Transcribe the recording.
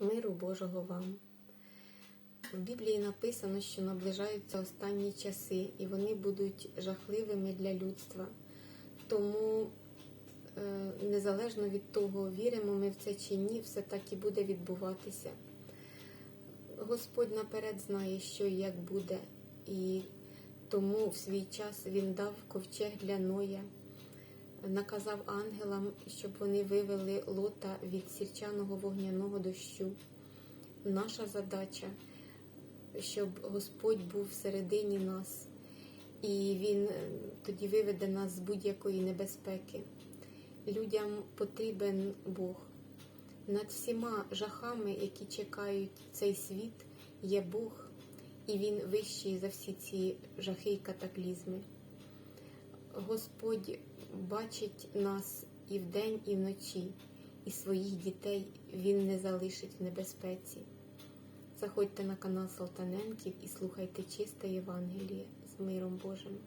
Миру Божого вам. В Біблії написано, що наближаються останні часи, і вони будуть жахливими для людства. Тому, е, незалежно від того, віримо ми в це чи ні, все так і буде відбуватися. Господь наперед знає, що і як буде, і тому в свій час Він дав ковчег для Ноя, наказав ангелам, щоб вони вивели лота від сірчаного вогняного дощу. Наша задача, щоб Господь був всередині нас, і Він е, тоді виведе нас з будь-якої небезпеки. Людям потрібен Бог. Над всіма жахами, які чекають цей світ, є Бог, і Він вищий за всі ці жахи і катаклізми. Господь бачить нас і вдень, і вночі, і своїх дітей Він не залишить в небезпеці. Заходьте на канал Салтаненків і слухайте чисте Євангеліє з миром Божим.